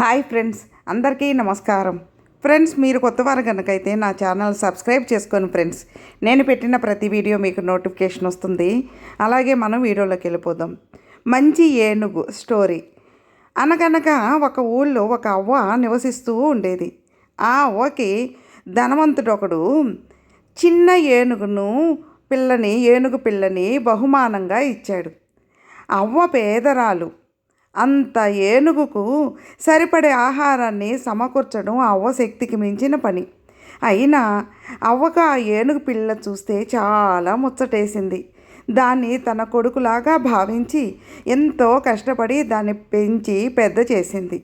Hi friends అందరికీ నమస్కారం. Friends మీరు కొత్త వారు కనుకైతే నా ఛానల్ సబ్స్క్రైబ్ చేసుకోండి ఫ్రెండ్స్ నేను పెట్టిన ప్రతి వీడియో మీకు నోటిఫికేషన్ వస్తుంది. అలాగే మనం వీడియోలోకి వెళ్ళిపోదాం. మంచి ఏనుగు స్టోరీ. అనగనగా ఒక ఊళ్ళో ఒక అవ్వ నివసిస్తూ ఉండేది. ఆ అవ్వకి ధనవంతుడు ఒకడు చిన్న ఏనుగును పిల్లని ఏనుగు పిల్లని బహుమానంగా ఇచ్చాడు. అవ్వ పేదరాలు. అంత ఏనుగుకు సరిపడే ఆహారాన్ని సమకూర్చడం అవ్వ శక్తికి మించిన పని. అయినా అవ్వకు ఆ ఏనుగు పిల్ల చూస్తే చాలా ముచ్చటేసింది. దాన్ని తన కొడుకులాగా భావించి ఎంతో కష్టపడి దాన్ని పెంచి పెద్ద చేసింది.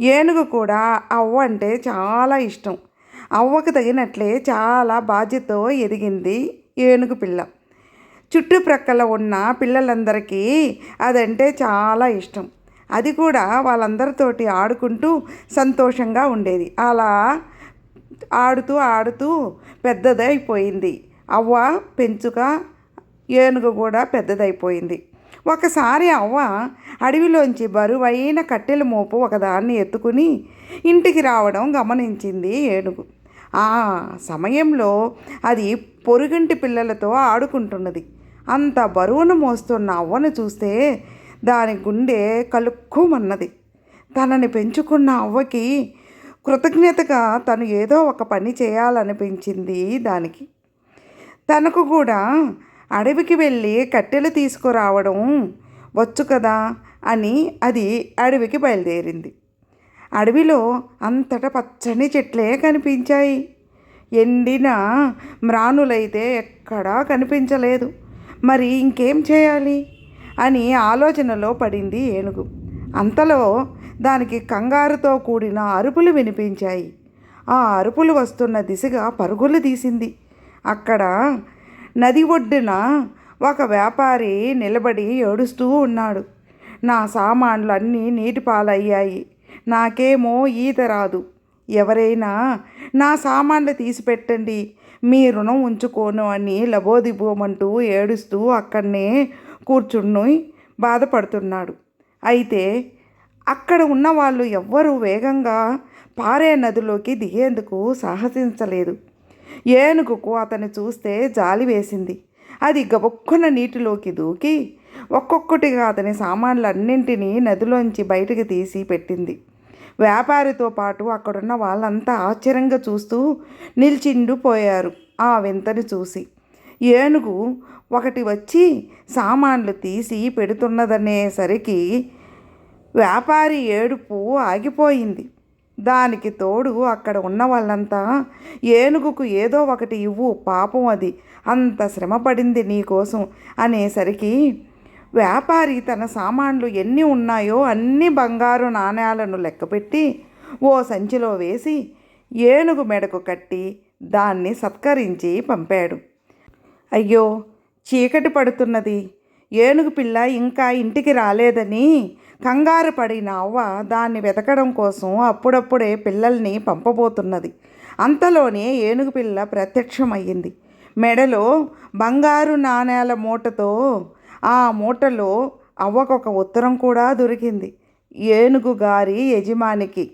ఏనుగు కూడా అవ్వ అంటే చాలా ఇష్టం. అవ్వకు తగినట్లే చాలా బాధ్యతో ఎదిగింది ఏనుగు పిల్ల. చుట్టుప్రక్కల ఉన్న పిల్లలందరికీ అదంటే చాలా ఇష్టం. అది కూడా వాళ్ళందరితోటి ఆడుకుంటూ సంతోషంగా ఉండేది. అలా ఆడుతూ ఆడుతూ పెద్దదైపోయింది. అవ్వ పెంచుక ఏనుగు కూడా పెద్దదైపోయింది. ఒకసారి అవ్వ అడవిలోంచి బరువైన కట్టెల మోపు ఒకదాన్ని ఎత్తుకుని ఇంటికి రావడం గమనించింది ఏనుగు. ఆ సమయంలో అది పొరుగింటి పిల్లలతో ఆడుకుంటున్నది. అంత బరువును మోస్తున్న అవ్వను చూస్తే దాని గుండె కలుక్కుమన్నది. తనని పెంచుకున్న అవ్వకి కృతజ్ఞతగా తను ఏదో ఒక పని చేయాలనిపించింది దానికి. తనకు కూడా అడవికి వెళ్ళి కట్టెలు తీసుకురావడం వచ్చు కదా అని అది అడవికి బయలుదేరింది. అడవిలో అంతటా పచ్చని చెట్లే కనిపించాయి. ఎండిన మ్రానులైతే ఎక్కడా కనిపించలేదు. మరి ఇంకేం చేయాలి? అని ఆలోచనలో పడింది ఏనుగు. అంతలో దానికి కంగారుతో కూడిన అరుపులు వినిపించాయి. ఆ అరుపులు వస్తున్న దిశగా పరుగులు తీసింది. అక్కడ నది ఒడ్డున ఒక వ్యాపారి నిలబడి ఏడుస్తూ ఉన్నాడు. నా సామాన్లు అన్నీ నీటి పాలయ్యాయి నాకేమో ఈత రాదు. ఎవరైనా నా సామాన్లు తీసిపెట్టండి. మీ రుణం ఉంచుకోను అని లబోదిబోమంటూ ఏడుస్తూ అక్కడనే కూర్చుని బాధపడుతున్నాడు. అయితే అక్కడ ఉన్న వాళ్ళు ఎవ్వరూ వేగంగా పారే నదిలోకి దిగేందుకు సాహసించలేదు. ఏనుగుకు అతను చూస్తే జాలి వేసింది. అది గబుక్కున నీటిలోకి దూకి ఒక్కొక్కటిగా అతని సామాన్లన్నింటినీ నదిలోంచి బయటకు తీసి పెట్టింది. వ్యాపారితో పాటు అక్కడున్న వాళ్ళంతా ఆశ్చర్యంగా చూస్తూ నిల్చిండిపోయారు ఆ వింతని చూసి. ఏనుగు ఒకటి వచ్చి సామాన్లు తీసి పెడుతున్నదనేసరికి వ్యాపారి ఏడుపు ఆగిపోయింది. దానికి తోడు అక్కడ ఉన్న వాళ్ళంతా ఏనుగుకు ఏదో ఒకటి ఇవ్వు పాపం అది అంత శ్రమ పడింది నీకోసం అనేసరికి వ్యాపారి తన సామాన్లు ఎన్ని ఉన్నాయో అన్ని బంగారు నాణ్యాలను లెక్కపెట్టి ఓ సంచిలో వేసి ఏనుగు మెడకు కట్టి దాన్ని సత్కరించి పంపాడు. అయ్యో చీకటి పడుతున్నది. ఏనుగు పిల్ల ఇంకా ఇంటికి రాలేదని కంగారు పడిన అవ్వ దాన్ని వెతకడం కోసం అప్పుడప్పుడే పిల్లల్ని పంపబోతున్నది. అంతలోనే ఏనుగు పిల్ల ప్రత్యక్షమయ్యింది. మెడలో బంగారు నాణేల మూటతో ఆ మూటలో అవ్వకొక ఉత్తరం కూడా దొరికింది. ఏనుగు గారి యజమానికి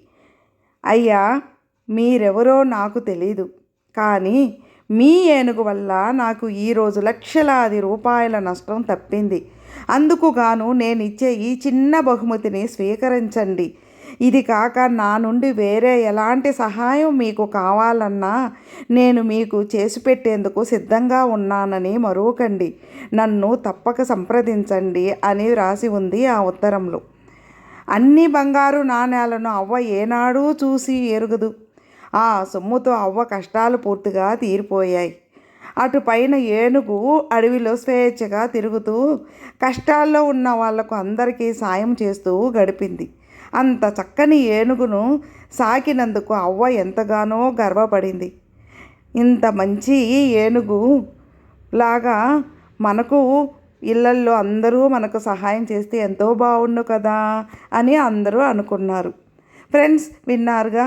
అయ్యా మీరెవరో నాకు తెలీదు. కానీ మీ ఏనుగు వల్ల నాకు ఈరోజు లక్షలాది రూపాయల నష్టం తప్పింది. అందుకు గాను నేను ఇచ్చే ఈ చిన్న బహుమతిని స్వీకరించండి. ఇది కాక నా నుండి వేరే ఎలాంటి సహాయం మీకు కావాలన్నా నేను మీకు చేసి పెట్టేందుకు సిద్ధంగా ఉన్నానని మరువకండి. నన్ను తప్పక సంప్రదించండి అని రాసి ఉంది ఆ ఉత్తరంలో. అన్ని బంగారు నాణ్యాలను అవ్వ ఏనాడూ చూసి ఎరుగదు. ఆ సొమ్ముతో అవ్వ కష్టాలు పూర్తిగా తీరిపోయాయి. అటు పైన ఏనుగు అడవిలో స్వేచ్ఛగా తిరుగుతూ కష్టాల్లో ఉన్న వాళ్ళకు అందరికీ సాయం చేస్తూ గడిపింది. అంత చక్కని ఏనుగును సాకినందుకు అవ్వ ఎంతగానో గర్వపడింది. ఇంత మంచి ఏనుగు లాగా మనకు ఇళ్ళల్లో అందరూ మనకు సహాయం చేస్తే ఎంతో బాగుండు కదా అని అందరూ అనుకున్నారు. ఫ్రెండ్స్ విన్నారుగా?